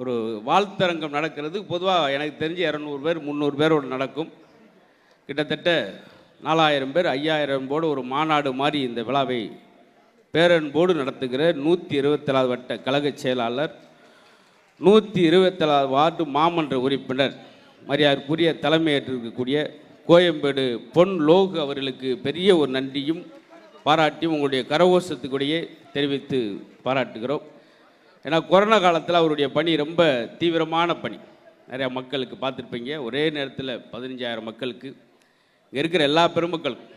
ஒரு வாழ்த்தரங்கம் நடக்கிறது. பொதுவாக எனக்கு தெரிஞ்சு இரநூறு பேர் முந்நூறு பேரோடு நடக்கும். கிட்டத்தட்ட நாலாயிரம் பேர் ஐயாயிரம் போடு ஒரு மாநாடு மாதிரி இந்த விழாவை பேரன்போடு நடத்துகிற நூற்றி இருபத்தேழாவது வட்ட கழக செயலாளர் நூற்றி இருபத்தேழாவது வார்டு மாமன்ற உறுப்பினர் மரியாதைக்குரிய தலைமையேற்றிருக்கக்கூடிய கோயம்பேடு பொன் லோகு அவர்களுக்கு பெரிய ஒரு நன்றியும் பாராட்டியும் உங்களுடைய கரகோஷத்துக்குடையே தெரிவித்து பாராட்டுகிறோம். ஏன்னா கொரோனா காலத்தில் அவருடைய பணி ரொம்ப தீவிரமான பணி. நிறையா மக்களுக்கு பார்த்துருப்பீங்க. ஒரே நேரத்தில் பதினஞ்சாயிரம் மக்களுக்கு. இங்கே இருக்கிற எல்லா பெருமக்களுக்கும்.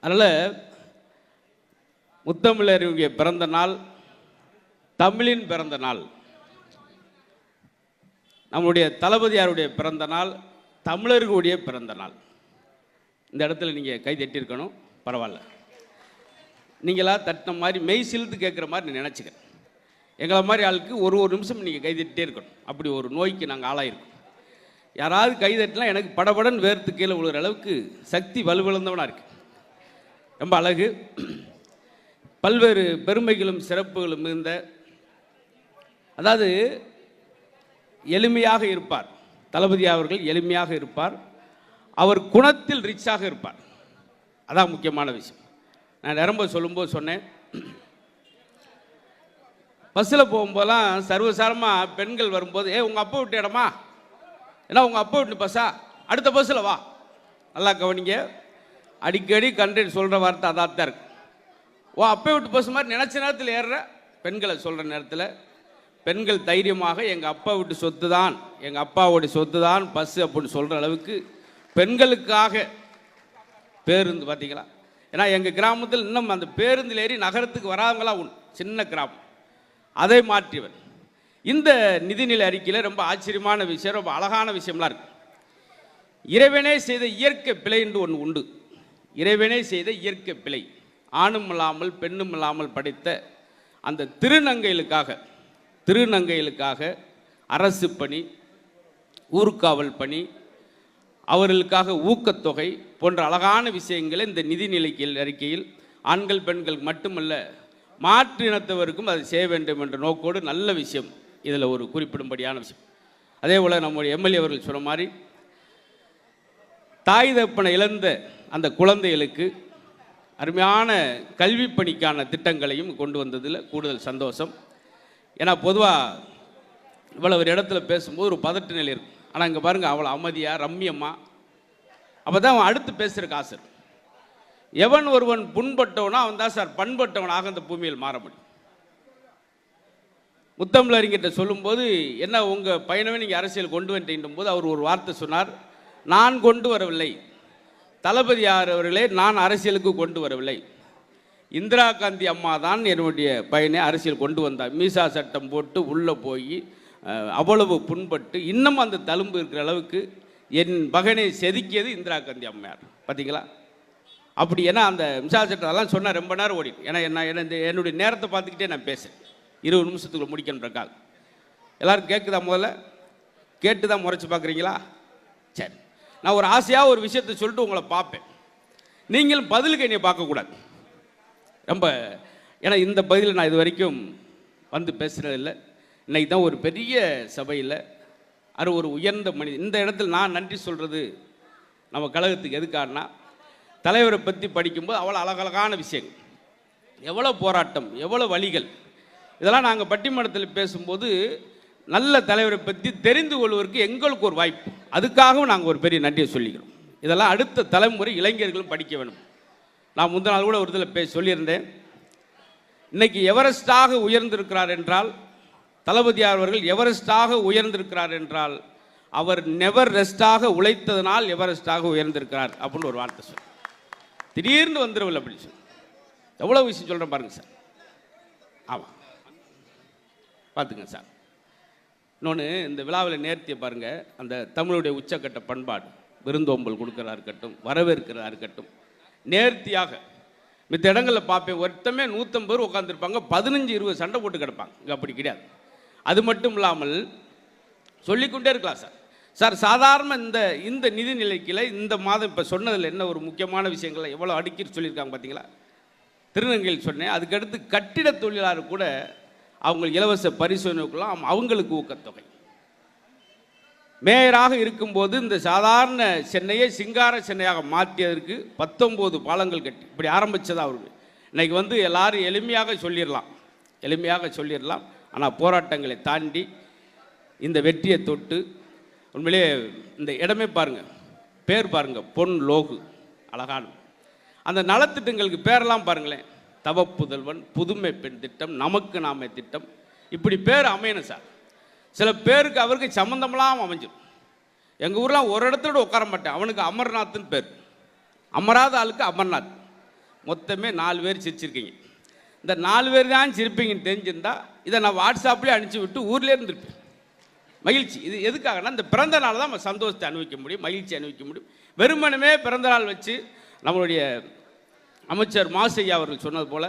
அதனால் முத்தமிழருடைய பிறந்த நாள் தமிழின் பிறந்த நாள் நம்மளுடைய தளபதியாருடைய பிறந்த நாள் தமிழர்களுடைய பிறந்த நாள். இந்த இடத்துல நீங்கள் கை தட்டியிருக்கணும். பரவாயில்ல. நீங்களாக தட்டின மாதிரி மெய் சிலுத்து கேட்குற மாதிரி நினச்சிக்கிறேன் எங்களை மாதிரி ஆளுக்கு ஒரு ஒரு நிமிஷம் நீங்கள் கை இருக்கணும். அப்படி ஒரு நோய்க்கு நாங்கள் ஆளாயிருக்கோம். யாராவது கைதட்டினா எனக்கு படபடன் வேர்த்து கீழே விழுகிற அளவுக்கு சக்தி வலுவிழந்தவனாக இருக்கு. ரொம்ப அழகு. பல்வேறு பெருமைகளும் சிறப்புகளும் இருந்த அதாவது எளிமையாக இருப்பார். தளபதி அவர்கள் எளிமையாக இருப்பார். அவர் குணத்தில் ரிச்சாக இருப்பார். அதான் முக்கியமான விஷயம். நான் நிரம்ப சொல்லும்போது சொன்னேன். பஸ்ஸில் போகும்போதெல்லாம் சர்வசாரமாக பெண்கள் வரும்போது ஏ உங்கள் அப்பா விட்டு இடமா? ஏன்னா உங்கள் அப்பா விட்டு பஸ்ஸா? அடுத்த பஸ்ஸில் வா. நல்லா கவனிங்க. அடிக்கடி கண்டென்ட் சொல்கிற வார்த்தை அதான் தான் இருக்கு. ஓ அப்பா விட்டு பஸ் மாதிரி நினச்ச நேரத்தில் ஏறுற? பெண்களை சொல்கிற நேரத்தில் பெண்கள் தைரியமாக எங்கள் அப்பா விட்டு சொத்து தான் எங்கள் அப்பாவோடைய சொத்து தான் பஸ்ஸு அப்படின்னு சொல்கிற அளவுக்கு பெண்களுக்காக பேருந்து பார்த்தீங்களா ஏன்னா எங்கள் கிராமத்தில் இன்னும் அந்த பேருந்தில் ஏறி நகரத்துக்கு வராதவங்களாம் உண்டு. சின்ன கிராமம். அதை மாற்றியவர். இந்த நிதிநிலை அறிக்கையில் ரொம்ப ஆச்சரியமான விஷயம் ரொம்ப அழகான விஷயம்லாம் இருக்கு. இறைவனே செய்த இயற்கை பிழை என்று ஒன்று உண்டு. இறைவனே செய்த இயற்கை பிழை. ஆணும் இல்லாமல் பெண்ணும் இல்லாமல் படைத்த அந்த திருநங்கைகளுக்காக திருநங்கைகளுக்காக அரசு பணி ஊர்காவல் பணி அவர்களுக்காக ஊக்கத்தொகை போன்ற அழகான விஷயங்களை இந்த நிதிநிலைக்கு அறிக்கையில் ஆண்கள் பெண்கள் மட்டுமல்ல மாற்று இனத்தவருக்கும் அதை செய்ய வேண்டும் என்ற நோக்கோடு நல்ல விஷயம். இதில் ஒரு குறிப்பிடும்படியான விஷயம். அதே போல் நம்முடைய எம்எல்ஏ அவர்கள் சொன்ன மாதிரி தாய் தப்பனை இழந்த அந்த குழந்தைகளுக்கு அருமையான கல்வி பணிக்கான திட்டங்களையும் கொண்டு வந்ததில் கூடுதல் சந்தோஷம். ஏன்னா பொதுவாக இவ்வளோ ஒரு இடத்துல பேசும்போது ஒரு பதட்ட நிலை இருக்கும். ஆனால் இங்கே பாருங்கள் அவ்வளோ அமைதியாக ரம்மியமாக அப்போ தான் அவன் அடுத்து பேசுகிறக்கு ஆசை இருக்கும். எவன் ஒருவன் புண்பட்டவனோ அவன் தான் சார் பண்பட்டவனாக அந்த பூமியில் மாற முடியும். முத்தமிழறிஞர்கிட்ட சொல்லும்போது என்ன உங்கள் பையனவே நீங்கள் அரசியல் கொண்டு வந்துட்டீங்கும் போது அவர் ஒரு வார்த்தை சொன்னார் நான் கொண்டு வரவில்லை. தளபதி அவர்களே நான் அரசியலுக்கு கொண்டு வரவில்லை. இந்திரா காந்தி அம்மா தான் என்னுடைய பையனை அரசியல் கொண்டு வந்தார். மீசா சட்டம் போட்டு உள்ளே போய் அவ்வளவு புண்பட்டு இன்னும் அந்த தழும்பு இருக்கிற அளவுக்கு என் மகனை செதுக்கியது இந்திரா காந்தி அம்மையார். பார்த்தீங்களா அப்படி ஏன்னா அந்த மிசா சட்டம் அதெல்லாம் சொன்னால் ரொம்ப நேரம் ஓடிடும். ஏன்னா என்ன என்னுடைய நேரத்தை பார்த்துக்கிட்டே நான் பேசுகிறேன் இருபது நிமிஷத்துக்குள்ள முடிக்கணுன்றக்காக எல்லாரும் கேட்குதா முதல்ல? கேட்டு தான் முறைச்சி பார்க்குறீங்களா? சரி. நான் ஒரு ஆசையாக ஒரு விஷயத்தை சொல்லிட்டு உங்களை பார்ப்பேன். நீங்களும் பதிலுக்கு என்னை பார்க்கக்கூடாது. ரொம்ப ஏன்னா இந்த பதிலில் நான் இது வரைக்கும் வந்து பேசுனதில்லை இன்றைக்கி தான் ஒரு பெரிய சபையில் அது ஒரு உயர்ந்த மனிதன். இந்த இடத்துல நான் நன்றி சொல்கிறது நம்ம கழகத்துக்கு எதுக்காருன்னா தலைவரை பற்றி படிக்கும்போது அவ்வளோ அழகழகான விஷயங்கள். எவ்வளோ போராட்டம் எவ்வளோ வழிகள். இதெல்லாம் நாங்கள் பட்டிமன்றத்தில் பேசும்போது நல்ல தலைவரை பற்றி தெரிந்து கொள்வதற்கு எங்களுக்கு ஒரு வாய்ப்பு. அதுக்காகவும் நாங்கள் ஒரு பெரிய நன்றியை சொல்லிக்கிறோம். இதெல்லாம் அடுத்த தலைமுறை இளைஞர்களும் படிக்க வேணும். நான் முந்தின நாள் கூட ஒரு இதில் பே சொல்லியிருந்தேன். இன்னைக்கு எவரெஸ்டாக உயர்ந்திருக்கிறார் என்றால் தளபதியார் அவர்கள் எவரெஸ்டாக உயர்ந்திருக்கிறார் என்றால் அவர் நெவர் ரெஸ்டாக உழைத்ததனால் எவரெஸ்டாக உயர்ந்திருக்கிறார் அப்படின்னு ஒரு வார்த்தை சொல்லி திடீர்னு வந்துடவில்லை அப்படின்னு சொல்லி. எவ்வளோ விஷயம் சொல்கிறேன் பாருங்க சார். ஆமாம் பார்த்துங்க சார். இன்னொன்று இந்த விழாவில் நேர்த்தியை பாருங்கள் அந்த தமிழுடைய உச்சக்கட்ட பண்பாடு விருந்தோம்பல் கொடுக்கறதா இருக்கட்டும் வரவேற்கிறதா இருக்கட்டும் நேர்த்தியாக மித்த இடங்களில் பார்ப்பேன் ஒருத்தமே நூற்றம்பது பேர் உட்காந்துருப்பாங்க பதினஞ்சு இருபது சண்டை போட்டு கிடப்பாங்க. இங்கே அப்படி கிடையாது. அது மட்டும் இல்லாமல் சொல்லிக்கொண்டே இருக்கலாம் சார். சார் சாதாரண இந்த இந்த நிதி நிலைக்கில் இந்த மாதம் இப்போ சொன்னதில் என்ன ஒரு முக்கியமான விஷயங்களை எவ்வளோ அடுக்கி சொல்லியிருக்காங்க பார்த்தீங்களா திருநங்கையில் சொன்னேன். அதுக்கடுத்து கட்டிட தொழிலாளர் கூட அவங்களுக்கு இலவச பரிசோதனைக்குலாம் அவங்களுக்கு ஊக்கத்தொகை. மேயராக இருக்கும்போது இந்த சாதாரண சென்னையை சிங்கார சென்னையாக மாற்றியதற்கு பத்தொம்போது பாலங்கள் கட்டி இப்படி ஆரம்பித்ததா அவருக்கு இன்றைக்கி வந்து எல்லாரும் எளிமையாக சொல்லிடலாம் எளிமையாக சொல்லிடலாம் ஆனால் போராட்டங்களை தாண்டி இந்த வெற்றியை தொட்டு உண்மையிலே இந்த இடமே பாருங்கள் பேர் பாருங்கள் பொன் லோகு அழகான. அந்த நலத்திட்டங்களுக்கு பேரெல்லாம் பாருங்களேன். தவப்புதல்வன் புதுமை பெண் திட்டம் நமக்கு நாமே திட்டம். இப்படி பேர் அமையணும் சார். சில பேருக்கு அவருக்கு சம்மந்தமெல்லாம் அமைஞ்சிடும் எங்கள் ஊரில் ஒரு இடத்தோட உட்கார மாட்டேன். அவனுக்கு அமர்நாத்னு பேர். அமராத ஆளுக்கு அமர்நாத். மொத்தமே நாலு பேர் சிரிச்சிருக்கீங்க. இந்த நாலு பேர் தான் சிரிப்பீங்கன்னு தெரிஞ்சிருந்தா இதை நான் வாட்ஸ்அப்லேயே அனுப்பிச்சி விட்டு ஊர்லேயே இருந்திருப்பேன். மகிழ்ச்சி. இது எதுக்காகனா இந்த பிறந்த நாள் தான் நம்ம சந்தோஷத்தை அனுபவிக்க முடியும் மகிழ்ச்சி அனுபவிக்க முடியும். வெறுமனமே பிறந்த நாள் வச்சு நம்மளுடைய அமைச்சர் மாசையா அவர்கள் சொன்னது போல்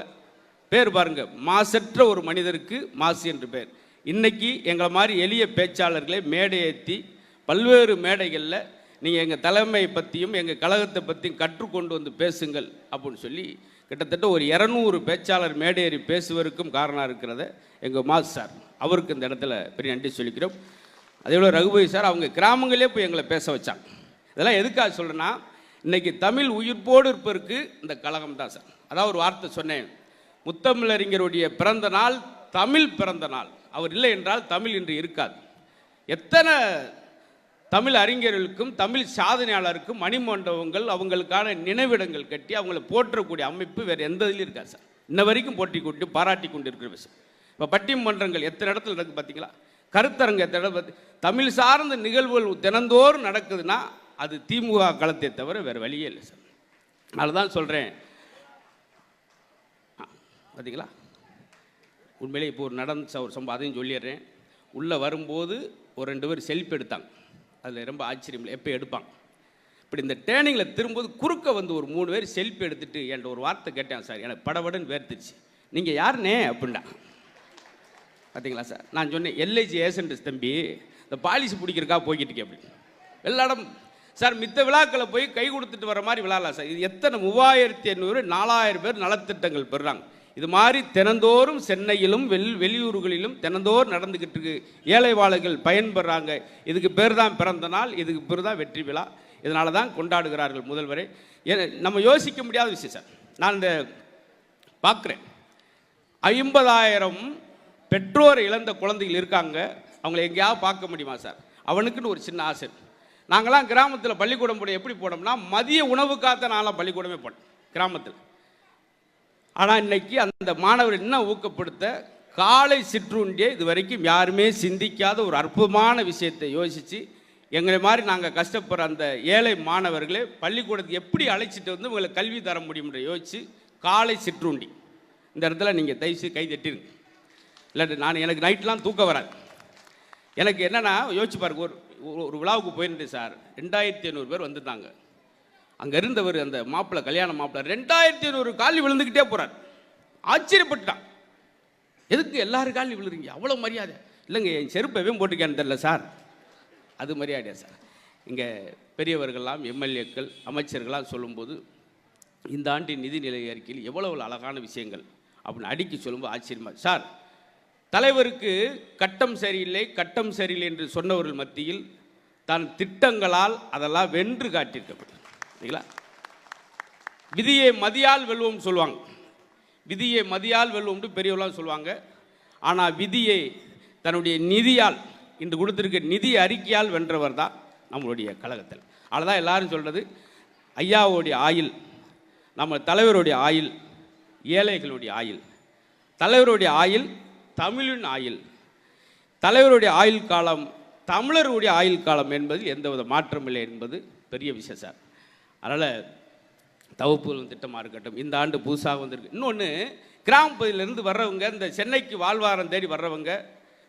பேர் பாருங்கள் மாசற்ற ஒரு மனிதருக்கு மாசு என்று பேர். இன்றைக்கி எங்களை மாதிரி எளிய பேச்சாளர்களை மேடையேற்றி பல்வேறு மேடைகளில் நீங்கள் எங்கள் தலைமையை பற்றியும் எங்கள் கழகத்தை பற்றியும் கற்றுக்கொண்டு வந்து பேசுங்கள் அப்படின்னு சொல்லி கிட்டத்தட்ட ஒரு இரநூறு பேச்சாளர் மேடையேறி பேசுவதற்கும் காரணம் இருக்கிறத எங்கள் மாஸ் சார் அவருக்கு இந்த இடத்துல பெரிய நன்றி சொல்லிக்கிறோம். அதே போல் ரகுபதி சார் அவங்க கிராமங்களே போய் எங்களை பேச வச்சாங்க. இதெல்லாம் எதுக்காக சொல்கிறேன்னா இன்றைக்கி தமிழ் உயிர்ப்போடு இருப்பதற்கு இந்த கழகம் தான் சார். அதான் ஒரு வார்த்தை சொன்னேன். முத்தமிழறிஞருடைய பிறந்த நாள் தமிழ் பிறந்த நாள். அவர் இல்லை என்றால் தமிழ் இன்று இருக்காது. எத்தனை தமிழ் அறிஞர்களுக்கும் தமிழ் சாதனையாளருக்கும் மணிமண்டபங்கள் அவங்களுக்கான நினைவிடங்கள் கட்டி அவங்கள போற்றக்கூடிய அமைப்பு வேறு எந்த இதுலையும் இருக்காது சார். இன்ன வரைக்கும் போட்டி கொண்டு பாராட்டி கொண்டு இருக்கிற விஷயம் இப்போ பட்டிமன்றங்கள் எத்தனை இடத்துல நடக்குது பார்த்தீங்களா கருத்தரங்க தமிழ் சார்ந்த நிகழ்வுகள் தினந்தோறும் நடக்குதுன்னா அது திமுக களத்தை தவிர வேறு வழியே இல்லை சார். அதனால தான் சொல்கிறேன் பார்த்தீங்களா உண்மையிலே இப்போ ஒரு நடந்துச்சு ஒரு சம்பவம் அதையும் சொல்லிடுறேன். உள்ளே வரும்போது ஒரு ரெண்டு பேர் செல்ஃபி எடுத்தாங்க. அதில் ரொம்ப ஆச்சரியம் இல்லை எப்போ எடுப்பாங்க? இப்படி இந்த டேர்னிங்கில் திரும்பும்போது குறுக்க வந்து ஒரு மூணு பேர் செல்ஃபி எடுத்துகிட்டு என்கிட்ட ஒரு வார்த்தை கேட்டேன் சார். எனக்கு படபடன்னு வேர்த்துச்சு நீங்கள் யாருனே? அப்படின்னா பார்த்தீங்களா சார்? நான் சொன்னேன் எல்ஐசி ஏசன்ட் தம்பி இந்த பாலிசி பிடிக்கிறக்கா போய்கிட்டு இருக்கேன் அப்படின்னு. எல்லா இடம் சார் மித்த விழாக்களை போய் கை கொடுத்துட்டு வர மாதிரி விழாலாம் சார்? இது எத்தனை மூவாயிரத்தி எண்ணூறு நாலாயிரம் பேர் நலத்திட்டங்கள் பெறுறாங்க. இது மாதிரி தினந்தோறும் சென்னையிலும் வெள் வெளியூர்களிலும் தினந்தோறும் நடந்துக்கிட்டு இருக்கு. ஏழைவாளர்கள் பயன்பெறாங்க. இதுக்கு பேர் தான் பிறந்த நாள் இதுக்கு பேர் தான் வெற்றி விழா. இதனால தான் கொண்டாடுகிறார்கள் முதல்வரை. நம்ம யோசிக்க முடியாத விஷயம் சார். நான் இந்த பார்க்குறேன். ஐம்பதாயிரம் பெற்றோர் இழந்த குழந்தைகள் இருக்காங்க அவங்கள எங்கேயாவது பார்க்க முடியுமா சார்? அவனுக்குன்னு ஒரு சின்ன ஆசை நாங்களாம் கிராமத்தில் பள்ளிக்கூடம் போட எப்படி போனோம்னா மதிய உணவுக்காக நான்லாம் பள்ளிக்கூடமே போனேன் கிராமத்தில். ஆனால் இன்னைக்கு அந்த மாணவர் என்ன ஊக்கப்படுத்த காலை சிற்றுண்டியை இது வரைக்கும் யாருமே சிந்திக்காத ஒரு அற்புதமான விஷயத்தை யோசித்து எங்களை மாதிரி நாங்கள் கஷ்டப்படுற அந்த ஏழை மாணவர்களே பள்ளிக்கூடத்துக்கு எப்படி அழைச்சிட்டு வந்து உங்களை கல்வி தர முடியும்ன்ற யோசித்து காலை சிற்றுண்டி. இந்த இடத்துல நீங்கள் தயவுசெய்து கை தட்டிருங்க. இல்லாட்டி நான் எனக்கு நைட்லாம் தூக்கம் வராது. எனக்கு என்னென்னா யோசிச்சு பாருங்க ஒரு ஒரு- விழாவுக்கு போயிருந்தேன் சார். ரெண்டாயிரத்தி ஐநூறு பேர் வந்திருந்தாங்க அங்கே இருந்தவர் அந்த மாப்பிள்ளை கல்யாண மாப்பிள்ளை ரெண்டாயிரத்தி ஐநூறு காலி விழுந்துக்கிட்டே போகிறார் ஆச்சரியப்பட்டான் எதுக்கு எல்லாரும் காலி விழுறீங்க? அவ்வளோ மரியாதை. இல்லைங்க என் செருப்பவே போட்டிருக்கேன்னு தெரில சார். அது மரியாதையா சார்? இங்கே பெரியவர்கள்லாம் எம்எல்ஏக்கள் அமைச்சர்கள்லாம் சொல்லும்போது இந்த ஆண்டின் நிதிநிலை அறிக்கையில் எவ்வளவு அழகான விஷயங்கள் அப்படின்னு அடுக்கி சொல்லும்போது ஆச்சரியமா சார் தலைவருக்கு கட்டம் சரியில்லை கட்டம் சரியில்லை என்று சொன்னவர்கள் மத்தியில் தன் திட்டங்களால் அதெல்லாம் வென்று காட்டியிருக்கப்பட்டது. சரிங்களா விதியை மதியால் வெல்வோம் சொல்லுவாங்க. விதியை மதியால் வெல்வோம்னு பெரியவர்களாம் சொல்லுவாங்க. ஆனால் விதியை தன்னுடைய நிதியால் இன்று கொடுத்துருக்க நிதி அறிக்கையால் வென்றவர் தான் நம்மளுடைய கழகத்தில். அதுதான் எல்லாரும் சொல்கிறது ஐயாவோடைய ஆயில் நம்ம தலைவருடைய ஆயில் ஏழைகளுடைய ஆயில் தலைவருடைய ஆயில் தமிழின் ஆயுள். தலைவருடைய ஆயுள் காலம் தமிழருடைய ஆயுள் காலம் என்பதில் எந்தவித மாற்றம் இல்லை என்பது பெரிய விஷயம் சார். அதனால் தவப்புதல் திட்டமாக இருக்கட்டும் இந்த ஆண்டு புதுசாக வந்திருக்கு. இன்னொன்று கிராமப்பகுதியிலேருந்து வர்றவங்க இந்த சென்னைக்கு வாழ்வாரம் தேடி வர்றவங்க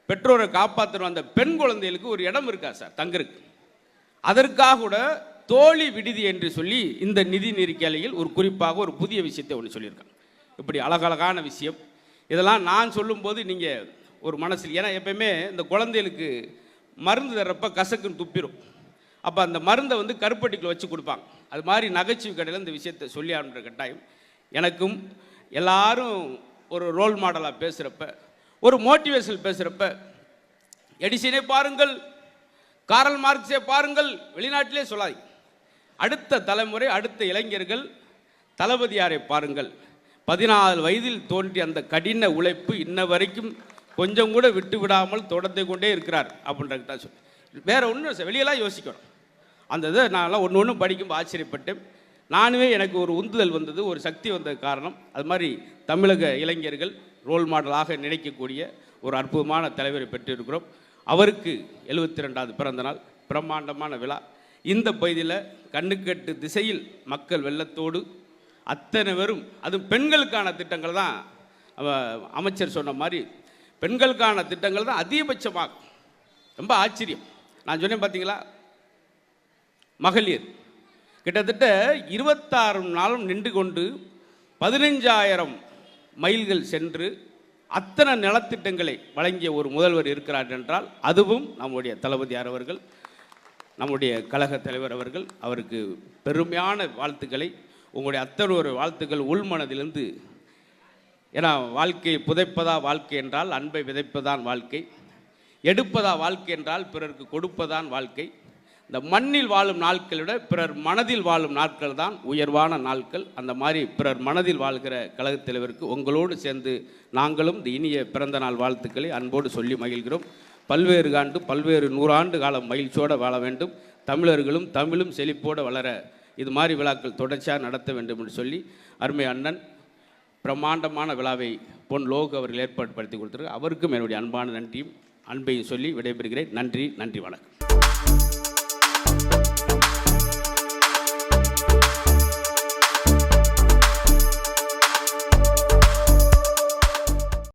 பெற்றோரை காப்பாற்றணும் அந்த பெண் குழந்தைகளுக்கு ஒரு இடம் இருக்கா சார் தங்கருக்கு அதற்காக கூட தோழி விடுதி என்று சொல்லி இந்த நிதி நெருக்கலையில் ஒரு குறிப்பாக ஒரு புதிய விஷயத்தை ஒன்று சொல்லியிருக்காங்க. இப்படி அழகழகான விஷயம். இதெல்லாம் நான் சொல்லும்போது நீங்கள் ஒரு மனசில் ஏன்னா எப்பயுமே இந்த குழந்தைகளுக்கு மருந்து தர்றப்ப கசக்குன்னு துப்பிடும் அப்போ அந்த மருந்தை வந்து கருப்பட்டிக்குள்ள வச்சு கொடுப்பாங்க. அது மாதிரி நகைச்சுவை கடையில் இந்த விஷயத்தை சொல்லி ஆரம்பிற கட்டாயம். எனக்கும் எல்லாரும் ஒரு ரோல் மாடலாக பேசுகிறப்ப ஒரு மோட்டிவேஷன் பேசுகிறப்ப எடிசனை பாருங்கள் காரல் மார்க்ஸை பாருங்கள் வெளிநாட்டிலே சொல்லாது அடுத்த தலைமுறை அடுத்த இளைஞர்கள் தளபதியாரை பாருங்கள். பதினாலு வயதில் தோன்றிய அந்த கடின உழைப்பு இன்ன வரைக்கும் கொஞ்சம் கூட விட்டு விடாமல் தொடர்ந்து கொண்டே இருக்கிறார் அப்படின்றது தான் சொல்லி. வேற ஒன்றும் வெளியெல்லாம் யோசிக்கணும். அந்த இதை நான்லாம் ஒன்று ஒன்று படிக்கும்போது ஆச்சரியப்பட்டேன். நானுமே எனக்கு ஒரு உந்துதல் வந்தது ஒரு சக்தி வந்தது காரணம். அது மாதிரி தமிழக இளைஞர்கள் ரோல் மாடலாக நினைக்கக்கூடிய ஒரு அற்புதமான தலைவரை பெற்றிருக்கிறோம். அவருக்கு எழுபத்தி ரெண்டாவது பிறந்த நாள் பிரம்மாண்டமான விழா. இந்த பகுதியில் கண்ணுக்கட்டு திசையில் மக்கள் வெள்ளத்தோடு அத்தனை பேரும் அதுவும் பெண்களுக்கான திட்டங்கள் தான். அமைச்சர் சொன்ன மாதிரி பெண்களுக்கான திட்டங்கள் தான் அதிகபட்சமாக ரொம்ப ஆச்சரியம். நான் சொன்னேன் பார்த்தீங்களா மகளிர். கிட்டத்தட்ட இருபத்தாறு நாளும் நின்று கொண்டு பதினஞ்சாயிரம் மைல்கள் சென்று அத்தனை நலத்திட்டங்களை வழங்கிய ஒரு முதல்வர் இருக்கிறார் என்றால் அதுவும் நம்முடைய தளபதியார் அவர்கள் நம்முடைய கழக தலைவர் அவர்கள் அவருக்கு பெருமையான வாழ்த்துக்களை உங்களுடைய அத்தனை ஒரு வாழ்த்துக்கள் உள்மனதிலிருந்து ஏன்னா வாழ்க்கையை புதைப்பதா வாழ்க்கை என்றால் அன்பை விதைப்பதான் வாழ்க்கை. எடுப்பதா வாழ்க்கை என்றால் பிறருக்கு கொடுப்பதான் வாழ்க்கை. இந்த மண்ணில் வாழும் நாட்களை விட பிறர் மனதில் வாழும் நாட்கள் தான் உயர்வான நாட்கள். அந்த மாதிரி பிறர் மனதில் வாழ்கிற கழகத் தலைவருக்கு உங்களோடு சேர்ந்து நாங்களும் இந்த இனிய பிறந்த நாள் வாழ்த்துக்களை அன்போடு சொல்லி மகிழ்கிறோம். பல்வேறு ஆண்டு பல்வேறு நூறாண்டு காலம் மகிழ்ச்சியோடு வாழ வேண்டும். தமிழர்களும் தமிழும் செழிப்போடு வளர இது மாதிரி விழாக்கள் தொடர்ச்சியாக நடத்த வேண்டும் என்று சொல்லி அருமை அண்ணன் பிரம்மாண்டமான விழாவை பொன் லோக் அவர்கள் ஏற்பாடு படுத்தி கொடுத்திருக்கார். அவருக்கும் என்னுடைய அன்பான நன்றியும் அன்பையும் சொல்லி விடைபெறுகிறேன். நன்றி நன்றி வணக்கம்.